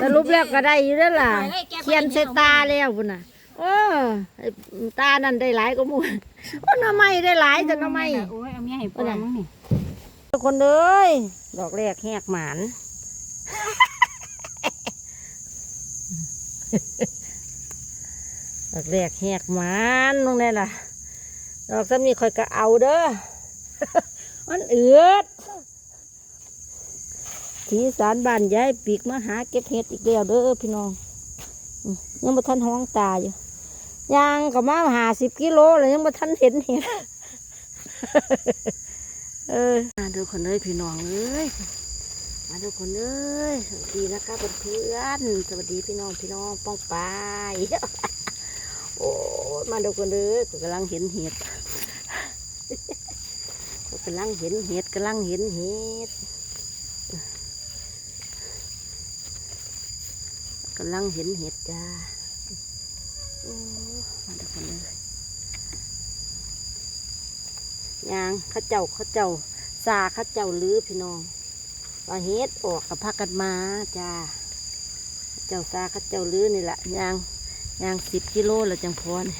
สรุปแล้วก็ได้อยู่แล้วล่ะเขียนใส่ตาแล้วพุ่นน่ะโอ้ไอ้ตานั่นได้หลายก็มูโอ้หน่อไม้ได้หลายแต่หน่อไม้โอ้ยเอาเมียให้ปลามึงนี่ทุกคนเอ้ยดอกแรกแหกหมานดอกแรกแหกหมานตรงนี้ล่ะดอกซ้ำนี้คอยก็เอาเด้อมันเอือด ทีสารบ้านย้ายปีกมาหาเก็บเห็ดอีกแล้วเด้อพี่น้องยังบ่ทันห้องตาอยู่ยางก็มาหาสิบกิโลแล้วยังบ่ทันเห็นเห็ดเออมาดูคนเอ้ยพี่น้องเอ้ยมาดูคนเอ้ยสวัสดีนะคะเพื่อนสวัสดีพี่น้องพี่น้องป้องปายโอ้มาดูคนเอ้ยกำลังเห็นเห็ดกำลังเห็นเห็ดกำลังเห็นเห็ด กำลังเห็นเห็ดจ้าโอ้มาดูคนเอ้ยยางข้าเจ้าข้าเจ้าซาข้าเจ้าลือพี่น้องว่าเฮ็ดออกกับพักกันมาจ้าเจ้าซาข้าเจ้าลือนี่แหละยางยางสิบกิโลแล้วจังพอนี่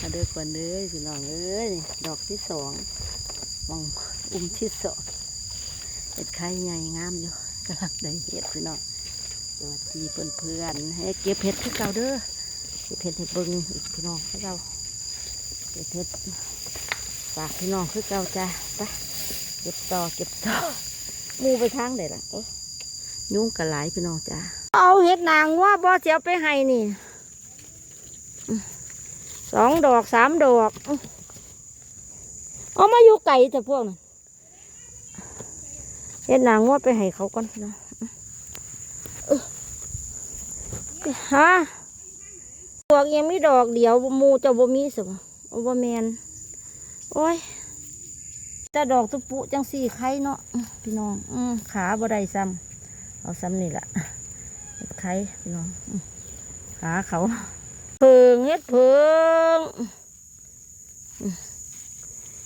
มาเด้อก่อนเด้อพี่น้องเอ้ยดอกที่สองมองอุ้มที่สองเห็ดไข่ใหญ่งามอยู่ กำลังได้เห็ดพี่น้องสวัสดีเพื่อนๆให้เก็บเห็ดที่เก่าเด้อเก็บเห็ดให้เบิ่งอีกพี่น้องให้เราเก็บเห็ดฝากพี่น้องคือเก่าจ้าไปเก็บต่อเก็บต่อมูไปทางไหนล่ะเอ๊ะยุ่งกระหลพี่น้องจ้าเอาเห็ดนางว่าบอเสียวไปให้นี่สองดอกสามดอกเอามาอยู่ไก่แต่พวกนั้น เห็ดนางว่าไปให้เขาก่อนน้องอื้ออื้อฮะดอกยังไมีดอกเดี๋ยวมูเจะบ่มีสิบ่โอบ่แมนโอ้ยแต่ดอกตุปุจังสี่ไข่เนาะพี่น้องอืขาบ่ได้ซ้ำเอาซ้ำนี่แหละไข่พี่น้องขาเขาเพิงเฮ็ดเพิง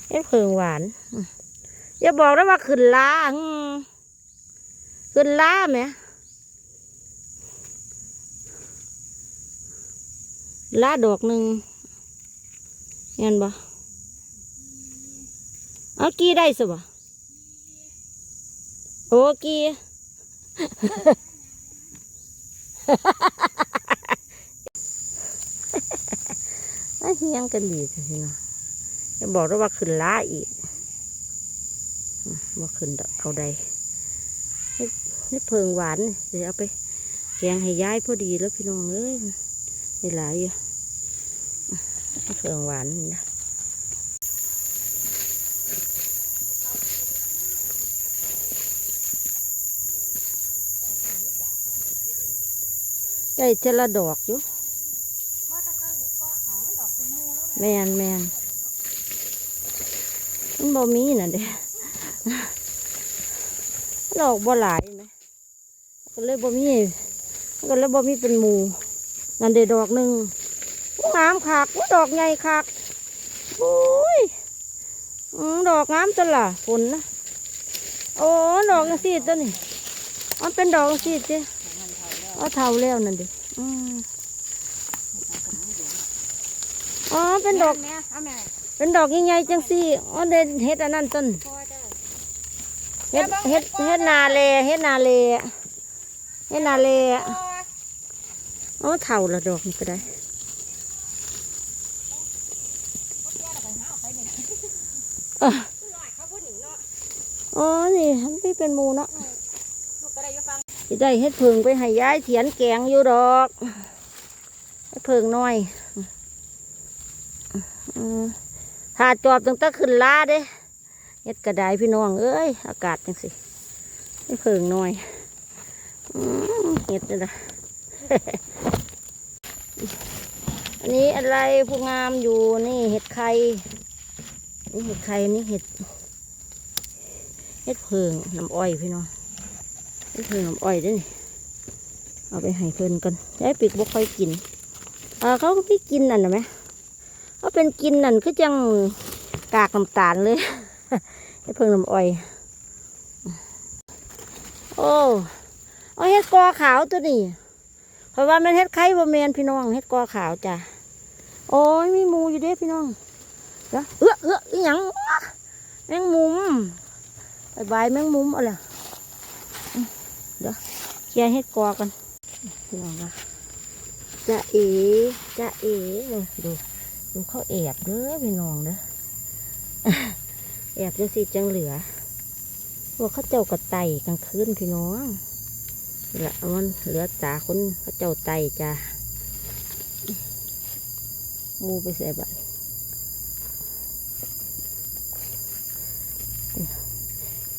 เฮ็ดเพิงหวาน อย่าบอกนะว่าขึ้นล้าขึ้นล้าไหมล้าดอกหนึ่งเห็นบ่เอากี้ได้สิบ่โอ้กี้เฮียงกันดีสิเนาะจะบอกได้ว่าขึ้นล้าอีก ว่าขึ้นดอกเอาใดนี่เพิงหวานเดี๋ยวเอาไปแกงให้ย้ายพอดีแล้วพี่น้องเอ้ยได้หลายอยู่เพิงหวานนี่นะได้เจละดอกอยู่แมนแมนมันบ่มีน่ะเด้ ดอกบ่หลายไหมก็เลยบ่มีก็เลยบ่มีเป็นหมูนั่นเด้ดอกหนึ่งงามคักว่าดอกใหญ่คักโอ้ยอืมดอกงามจังล่ะฝนนะโอ้ดอกจังซี่ตัวนี้มันเป็นดอกจังซี่เจ้เอาเท่าแล้วนั่นดิอืมอ๋อเป็นดอกแม่เอาแม่เป็นดอกใหญ่ๆจังสี่อ๋อเด่นเฮ็ดอันนั้นต้นพอ เด้อเฮ็ดเฮ็ดเฮ็ดนาเลเฮ็ดนาเลเฮ็ดนาเลพออ๋อเท่าละดอกนี่ก็ได้เออหน่อยเขาพูดหนิเนาะอ๋อนี่มันไม่เป็นหมูเนาะลูกก็ได้อยู่ฟังสิได้เฮ็ดเพิงไปให้ยายเถียนแกงอยู่ดอกเฮ็ดเพิงน้อยอืมถ้าจอบตั้งแต่ขึ้นลาเด้ เฮ็ดกระไดพี่น้องเอ้ยอากาศจังสิเฮ็ดเพิงน้อยเฮ็ดนี่ละอันนี้อะไรผู้งามอยู่นี่เห็ดไข่นี่เห็ดไข่นี่เห็ดเห็ดเพิงน้ำอ้อยพี่น้องนี่คือน้ำอ้อยด้วยนี่เอาไปให้เพิ่นกันยายปิกบ่ค่อยกินเออเขาไม่กินนั่นนะไหมเขาเป็นกินนั่นคือจังกากน้ำตาลเลย เพิ่งน้ำอ้อย โอ้เอาเฮ็ดกอขาวตัวนี้เพราะว่ามันเฮ็ดไข่บ่แมนพี่น้องเฮ็ดกอขาวจ้ะโอ้ยมีหมูอยู่เด้พี่น้องเดี๋ยวเอื้อเอื้ออีหยังแมงมุมบายบายแมงมุมอะอืมเดี๋ยวเคลียร์เฮ็ดกอกันพี่น้องค่ะจะเอ๋จะเอ๋ดูดูเขาแอบเด้อพี่น้องเด้อ แอบจังสิจังเหลือว่าเขาเจ้ากระไตกลางคืนพี่น้องละมันเหลือตาคนเขาเจ้าไตจ้างูไปใส่บัตร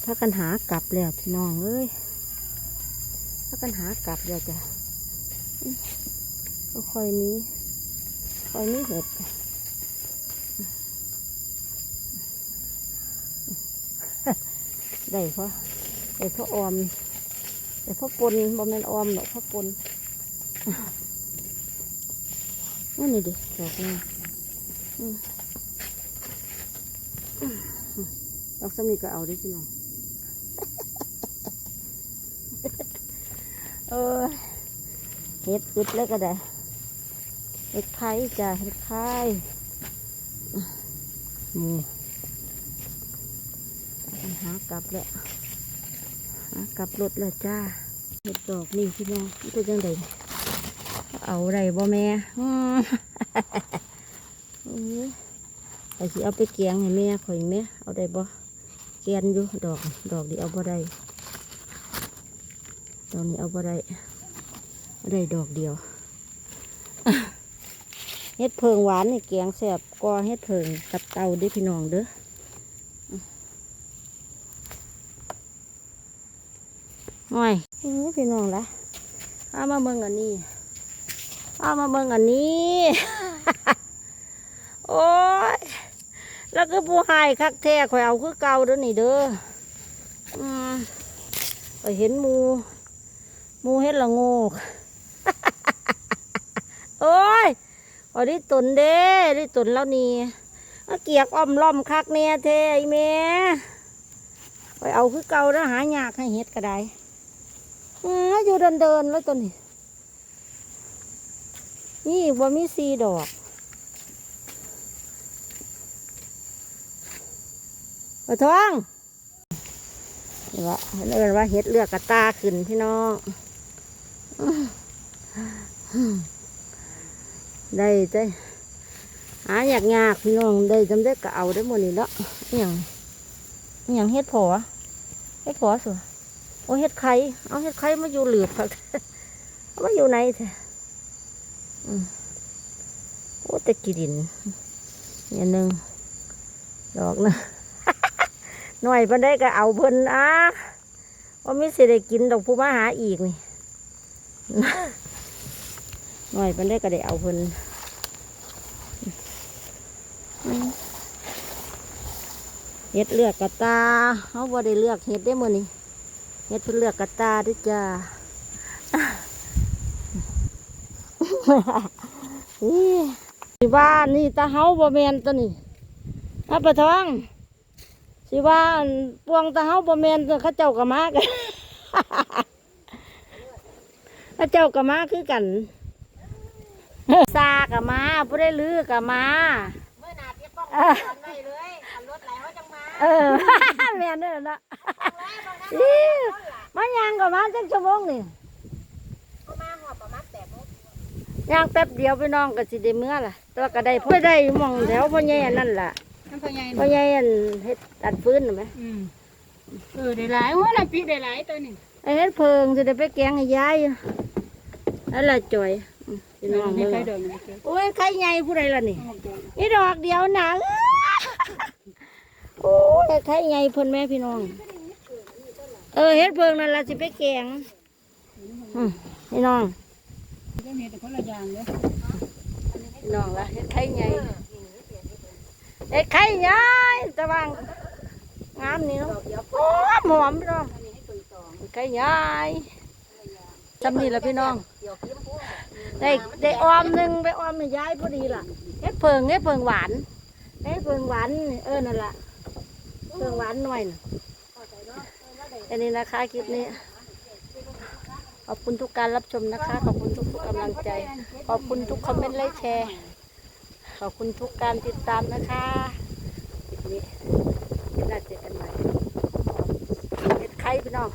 ถ้ากันหากลับแล้วพี่น้องเอ้ยถ้ากันหากลับแล้วจ้ะก็ค่อยมีค่อยมีเห็ด ได้เพราะได้เพราะออมได้เพราะปนบ่แม่นออมหรอกเพราะปนนั่นนี่ดิดอกนี่อืมอืมดอกสมีก็เอาได้พี่น้องเออเห็ดอึดแล้วก็ได้เห็ดไข่จ้ะเห็ดไข่หมู หากลับแล้วหากลับรถแล้วจ้าเห็ดดอกนี่พี่น้องมันเป็นยังไงเอาไรบ่แม่อือ้ยไอ้สิเอาไปเกียงให้แม่ข่อยแม่เอาได้บ่เกียนอยู่ดอกดอกนี้เอาบ่ได้ดอกนี้เอาบ่ได้เอาได้ดอกเดียวเฮ็ดเพิงหวานนี่เกียงแซ่บกว่าเฮ็ดเพิงกับเตาด้อพี่น้องเด้อ ง่อยอื้อพี่น้องละเอามาเบิ่งอันนี้เอามาเบิ่งอันนี้ โอ้ย แล้วก็ผู้ให้คักแท้ข่อยเอาคือเก่าเด้อนี่เด้อ อืมไปเห็นมูมูเห็ดละโงก โอ้ยอ้ยได้ตนเด้ได้ตนแล้วนี่เกียกอ้อมล้อมคักแน่แท้ไอ้แม่ไปเอาคือเก่าแล้วหายากให้เห็ดก็ได้ อืมอยู่เดินเดินแล้วตัวนี้ นี่ว่ามีสีดอกปะท้องนี่ว่าเอินว่าเห็ดเลือกกระตาขึ้นพี่น้องได้ได้หาอยากยากพี่น้องได้จำได้ก็เอาได้หมดนี่แล้วอย่างอย่างเห็ดผอเห็ดผอสวย อ้เฮ็ดไข่เอาเฮ็ดไข่มาอยู่เหลือบครับเอามาอยู่ไหนแท้อืมโอ้แต่กีดินเนี่ยหนึ่งดอกหนะหน่อยเพิ่นได้ก็เอาเพิ่นอะว่ามีสิได้กินดอกผู้มาหาอีกนี่หน่อยเพิ่นได้ก็ได้เอาเพิ่นเฮ็ดเลือกกระตาเขาบ่ได้เลือกเฮ็ดได้มื้อนี้ เฮ็ดเพื่อเลือกกระตาด้วยจ้านี่สิว่านี่ตาเฮาบ่แมนตัวนี้ถ้าปะท้องสิว่าอันพวงตาเฮาบ่แมนตัวเขาเจ้ากับมากันเขาเจ้ากับมาคือกันซากับมาผู้ได้ลือกับมาเมื่อหนาเทียบป้องเออตอนไว้เลยขับรถไหลเขาจังมาเออแม่นเด้อเนาะ อีมันยังกับมาจังชั่วโมงนี่เขามาหอบประมาณแปดโมงย่างแป๊บเดียวไปน้องก็สิได้เมื่อล่ะแต่ว่าก็ได้พ่อได้หมองแถวพ่อใหญ่อันนั่นล่ะน้ำพะไงพ่อใหญ่อันเฮ็ดตัดฟืนน่ะไหมอืมเออได้หลายหัวละปีได้หลายตัวนี่ไอ้เฮ็ดเพิงสิได้ไปแกงให้ยายอยู่นั่นล่ะจ่อยอืมพี่น้องไม่เบิ่งใครเดินไม่ใช่โอ้ยไข่ใหญ่ผู้ใดล่ะนี่นี่ดอกเดียวหนาโอ้ยไข่ใหญ่เพิ่นแม่พี่น้อง เออเฮ็ดเพิงนั่นล่ะสิไปแกงอืมพี่น้องก็มีแต่คนละอย่างเลยพี่น้องละเฮ็ดไข่ใหญ่เฮ็ดไข่ใหญ่ตะวางงามนี่เนาะโอ้หอมพี่น้องเฮ็ดไข่ใหญ่จำนี่ละพี่น้องได้ได้ออมหนึ่งไปออมให้ยายพอดีล่ะเฮ็ดเพิงเฮ็ดเพิงหวานเฮ็ดเพิงหวานนี่เออนั่นล่ะเพิงหวานหน่อยน่ะ อันนี้นะคะคลิปนี้ ขอบคุณทุกการรับชมนะคะ ขอบคุณทุกๆกำลังใจ ขอบคุณทุกคอมเมนต์ไลค์แชร์ ขอบคุณทุกการติดตามนะคะคลิปนี้น่าเจอกันใหม่เห็ดไข่พี่น้อง